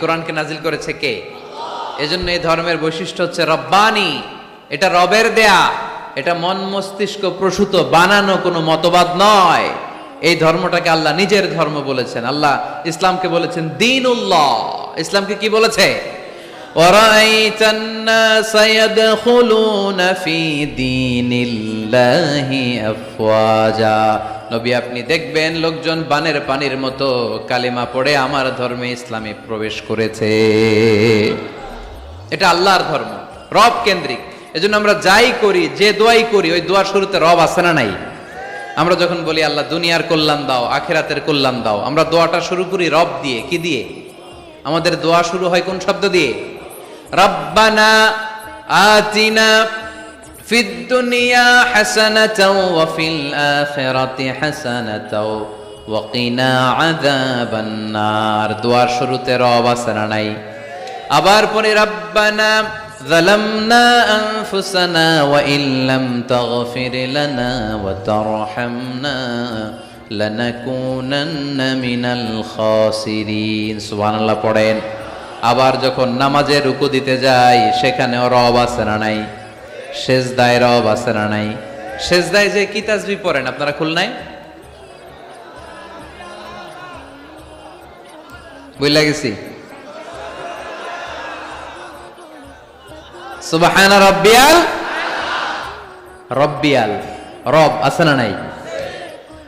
কোরআনকে নাজিল করেছে কে? এজন্য এই ধর্মের বৈশিষ্ট্য হচ্ছে রব্বানি। এটা রবের দেয়া। এটা মন মস্তিষ্ক প্রসূত, বানানো কোনো মতবাদ নয়। এই ধর্মটাকে আল্লাহ নিজের ধর্ম বলেছেন। আল্লাহ ইসলামকে বলেছেন দিন উল্লাহ ইসলামকে কি বলেছে? وَرَأَيْتَ النَّاسَ يَدْخُلُونَ فِي دِينِ اللَّهِ أَفْوَاجًا নবী আপনি দেখবেন লোকজন বানের পানির মতো কালিমা পড়ে আমার ধর্মে ইসলামে প্রবেশ করেছে এটা আল্লাহর ধর্ম রব কেন্দ্রিক এজন্য আমরা যাই করি যে দোয়াই করি ওই দোয়ার শুরুতে রব আছে না নাই আমরা যখন বলি আল্লাহ দুনিয়ার কল্যাণ দাও আখেরাতের কল্যাণ দাও আমরা দোয়াটা শুরু করি রব দিয়ে কি দিয়ে আমাদের দোয়া শুরু হয় কোন শব্দ দিয়ে রব্বানা আতিনা ফিদ দুনিয়া হাসানাতাও ওয়া ফিল আখিরাতি হাসানাতাও ওয়া কিনা আযাবান নার দোয়ার শুরুতে রব আছে না নাই আবার পরে রব্বানা ظلمنا أنفسنا وإن لم تغفر لنا وترحمنا لنكونن من الخاسرين সুবহান আল্লাহ পড়েন আবার যখন নামাজে রুকু দিতে যাই সেখানেও রব আছে না নাই? সেজদায় রব আছে না নাই? সেজদায় যে কি তাজবি পড়েন, আপনারা খুল নাই বুঝলা গেছি? সুবহান রব্বিয়াল রব্বিয়াল। রব আছে না নাই?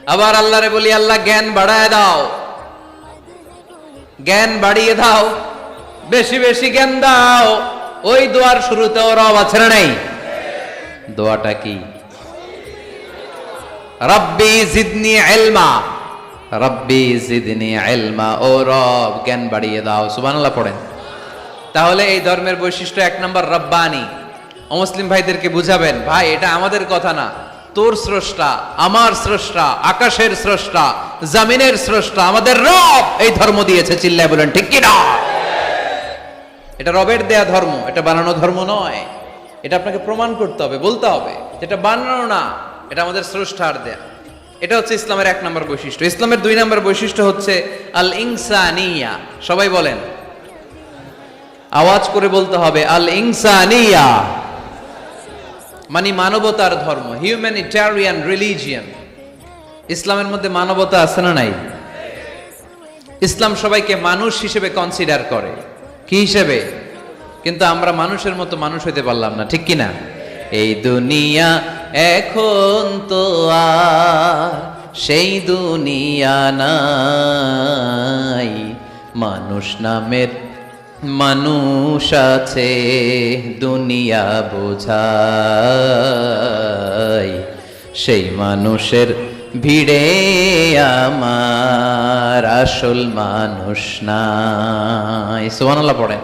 আবার আল্লাহরে বলি, আল্লাহ জ্ঞান বাড়ায় দাও। জ্ঞান বাড়িয়ে দাও। বেশি বেশি জ্ঞান দাও। ওই দোয়ার শুরুতেও রব আছে না নাই? দোয়াটা কি? রব্বি জিদনি ইলমা। রব্বি জিদনি ইলমা। ও রব, জ্ঞান বাড়িয়ে দাও। সুবহানাল্লাহ পড়েন। তাহলে এই ধর্মের বৈশিষ্ট্য এক নম্বর রব্বানি। অমুসলিম ভাইদেরকে বুঝাবেন, ভাই, এটা আমাদের কথা না। তোর স্রষ্টা, আমার স্রষ্টা, আকাশের স্রষ্টা, জামিনের স্রষ্টা, আমাদের রব এই ধর্ম দিয়েছে। চিল্লায় বলেন, ঠিক কি না? এটা রবের দেয়া ধর্ম, এটা বানানো ধর্ম নয়। এটা আপনাকে প্রমাণ করতে হবে, বলতে হবে যেটা বানানো না, এটা আমাদের স্রষ্টার দেয়া। এটা হচ্ছে ইসলামের এক নম্বর বৈশিষ্ট্য। ইসলামের দুই নম্বর বৈশিষ্ট্য হচ্ছে আল ইনসানিয়া সবাই বলেন। আওয়াজ করে বলতে হবে আল ইনসানিয়া মানে মানবতার ধর্ম হিউম্যানিটারিয়ান রিলিজিয়ান ইসলামের মধ্যে মানবতা আছে না নাই? ইসলাম সবাইকে মানুষ হিসেবে কনসিডার করে। কি হিসেবে? কিন্তু আমরা মানুষের মতো মানুষ হইতে পারলাম না, ঠিক কি না এই দুনিয়া এখন তো সেই দুনিয়া নাই। মানুষ নামের মানুষ আছে, দুনিয়া বোঝাই। সেই মানুষের ভিড়ে আমার আসল মানুষ নাই, সুবহানাল্লাহ পড়ে।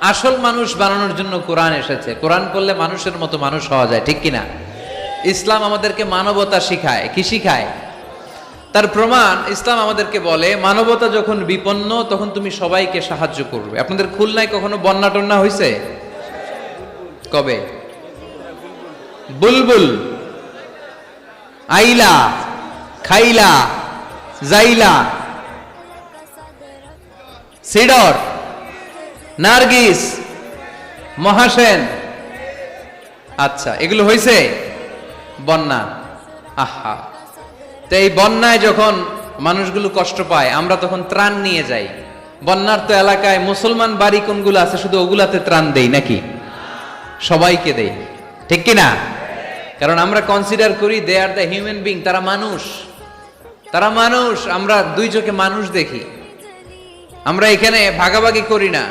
আসল মানুষ বানানোর জন্য কোরআন এসেছে। কোরআন করলে মানুষের মতো মানুষ হওয়া যায়, ঠিক কিনা? ইসলাম আমাদেরকে মানবতা শিখায়। কি শিখায়? তার প্রমাণ ইসলাম আমাদেরকে বলে, মানবতা যখন বিপন্ন, তখন তুমি সবাইকে সাহায্য করবে। আপনাদের খুলনায় কখনো বন্যা টন্যা হয়েছে কবে? বুলবুল, আইলা, খাইলা, জাইলা সিডর, নার্গিস, মহাসেন। আচ্ছা এগুলো হয়েছে বন্যা। আহা। তো এই বন্যায় যখন মানুষগুলো কষ্ট পায়, আমরা তখন ত্রাণ নিয়ে যাই। বন্যার তো এলাকায় মুসলমান বাড়ি কোনগুলো আছে? শুধু ওগুলাতে ত্রাণ দেই নাকি? সবাইকে দেই। ঠিক কি না? কারণ আমরা কনসিডার করি they are the human being তারা মানুষ। তারা মানুষ, আমরা দুই চোখে মানুষ দেখি। আমরা এখানে ভাগাভাগি করি না।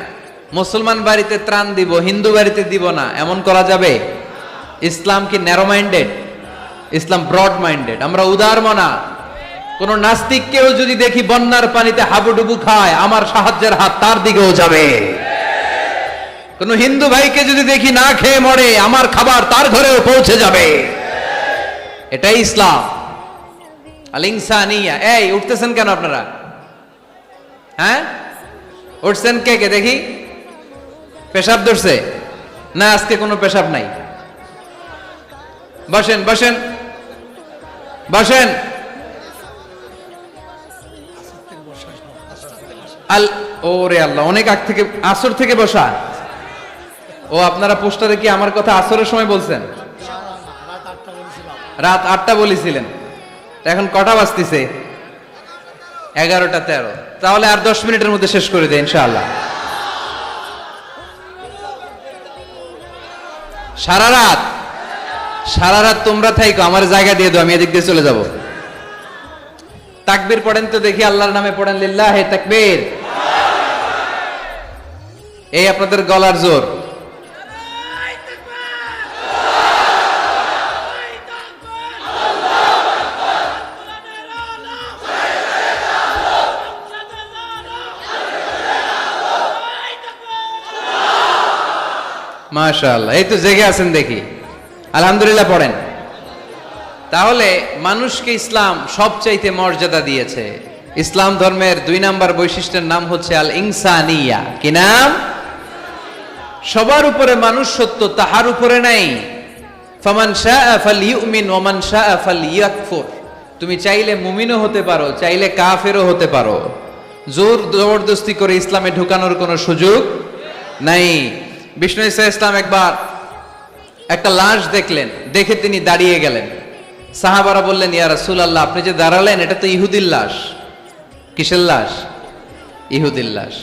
মুসলমান বাড়িতে ত্রাণ দিব, হিন্দু বাড়িতে দিব না। এমন করা যাবে? ইসলাম কি ন্যারো মাইন্ডেড ইসলাম ব্রড মাইন্ডেড আমরা উদার মনা। কোন নাস্তিককেও যদি দেখি বন্যার পানিতে হাবুডুবু খায়, আমার সাহায্যের হাত তার দিকেও যাবে। কোন হিন্দু ভাইকে যদি দেখি না খেয়ে মরে, আমার খাবার তার ঘরেও পৌঁছে যাবে। এটাই ইসলাম। আল ইনসানিয়া এই, উঠতেছেন কেন আপনারা? হ্যাঁ? উঠছেন কে কে? দেখি। পেশাব ধরছে? না, আজকে কোনো পেশাব নাই। বসেন বসেন। বসেন। আল ওরে আল্লাহ, অনেক আগ থেকে, আসর থেকে বসা। ও, আপনারা পোস্টারে কি আমার কথা আসরের সময় বলছেন? রাত আটটা বলেছিলেন। এখন কটা বাজতেছে? এগারোটা তেরো। তাহলে আর দশ মিনিটের মধ্যে শেষ করে দেয়, ইনশাআল্লাহ। সারা রাত সারা রাত তোমরা থাইকো, আমার জায়গা দিয়ে দাও, আমি এদিক দিয়ে চলে যাব। তাকবীর পড়েন তো দেখি, আল্লাহর নামে পড়েন, লিল্লাহ হে তাকবীর। এই আপনাদের গলার জোর। মাশাআল্লাহ। এই তো জেগে আছেন দেখি। আলহামদুলিল্লাহ পড়েন। তাহলে মানুষকে ইসলাম সবচাইতে মর্যাদা দিয়েছে। ইসলাম ধর্মের দুই নাম্বার বৈশিষ্ট্যের নাম হচ্ছে আল ইনসানিয়া কি নাম? সবার উপরে মানুষ সত্য, তাহার উপরে নাই। ফামান শাআ ফালইয়াকফুর তুমি চাইলে মুমিনও হতে পারো, চাইলে কাফেরও হতে পারো। জোর জবরদস্তি করে ইসলামে ঢুকানোর কোনো সুযোগ নাই। বিষ্ণু ইসা ইসলাম একবার একটা লাশ দেখলেন, দেখে তিনি দাঁড়িয়ে গেলেন। সাহাবারা বললেন, ইয়া রাসূলুল্লাহ, আপনি যে দাঁড়ালেন, এটা তো ইহুদির লাশ। কিসের লাশ? ইহুদির লাশ।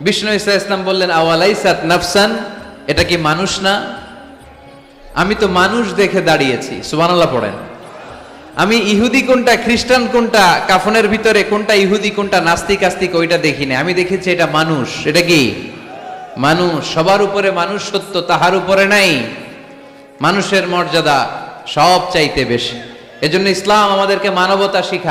বিষ্ণু ইসা ইসলাম বললেন আওয়ালাই সাত নাফসান? এটা কি মানুষ না? আমি তো মানুষ দেখে দাঁড়িয়েছি, সুবহানাল্লাহ পড়েন। আমি ইহুদি কোনটা, খ্রিস্টান কোনটা, কাফনের ভিতরে কোনটা ইহুদি কোনটা, নাস্তিক আস্তিক, ওইটা দেখিনি। আমি দেখেছি এটা মানুষ। এটা কি? মানুষ, সবার উপরে মানুষ সত্য, তাহার উপরে নাই। মানুষের মর্যাদা সব চাইতে বেশি। এজন্য ইসলাম আমাদেরকে মানবতা শিখায়।